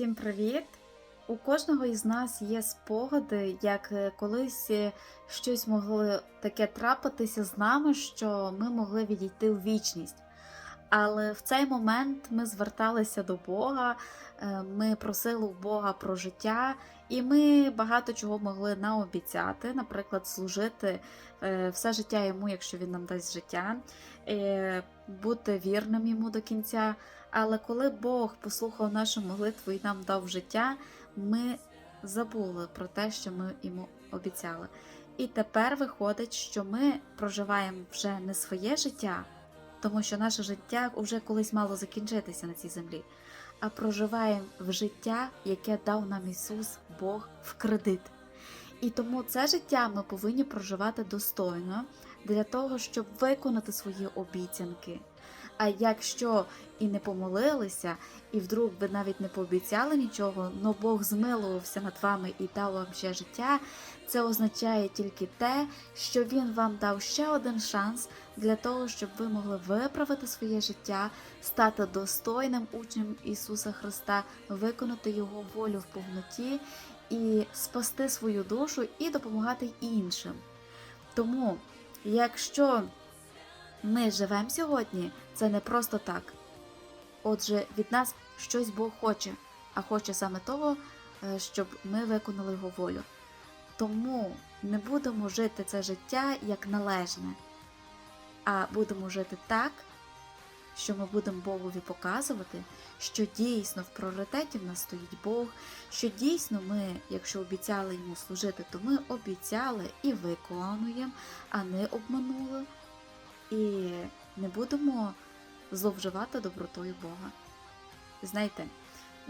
Всім привіт! У кожного із нас є спогади, як е, колись е, щось могло таке трапитися з нами, що ми могли відійти в вічність. Але в цей момент ми зверталися до Бога, е, ми просили у Бога про життя, і ми багато чого могли наобіцяти, наприклад, служити е, все життя йому, якщо він нам дасть життя, е, бути вірним йому до кінця. Але коли Бог послухав нашу молитву і нам дав життя, ми забули про те, що ми йому обіцяли. І тепер виходить, що ми проживаємо вже не своє життя, тому що наше життя вже колись мало закінчитися на цій землі, а проживаємо в життя, яке дав нам Ісус Бог в кредит. І тому це життя ми повинні проживати достойно для того, щоб виконати свої обіцянки. А якщо і не помолилися, і вдруг ви навіть не пообіцяли нічого, но Бог змилувався над вами і дав вам ще життя, це означає тільки те, що Він вам дав ще один шанс для того, щоб ви могли виправити своє життя, стати достойним учнем Ісуса Христа, виконати Його волю в повноті і спасти свою душу і допомагати іншим. Тому, якщо ми живемо сьогодні, це не просто так. Отже, від нас щось Бог хоче, а хоче саме того, е, щоб ми виконали його волю. Тому не будемо жити це життя як належне, а будемо жити так, що ми будемо Богові показувати, що дійсно в пріоритеті в нас стоїть Бог, що дійсно ми, якщо обіцяли йому служити, то ми обіцяли і виконуємо, а не обманули. І не будемо зловживати добротою Бога. Знаєте,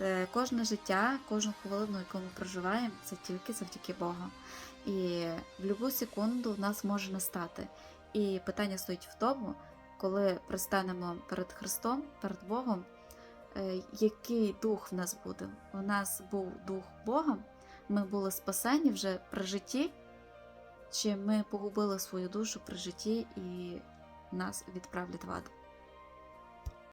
е, кожне життя, кожну хвилину, яку ми проживаємо, це тільки завдяки Богу. І в будь-яку секунду в нас може настати. І питання стоїть в тому, коли пристанемо перед Христом, перед Богом, е, який дух в нас буде. У нас був дух Бога, ми були спасені вже при житті, чи ми погубили свою душу при житті і нас відправлять в ад.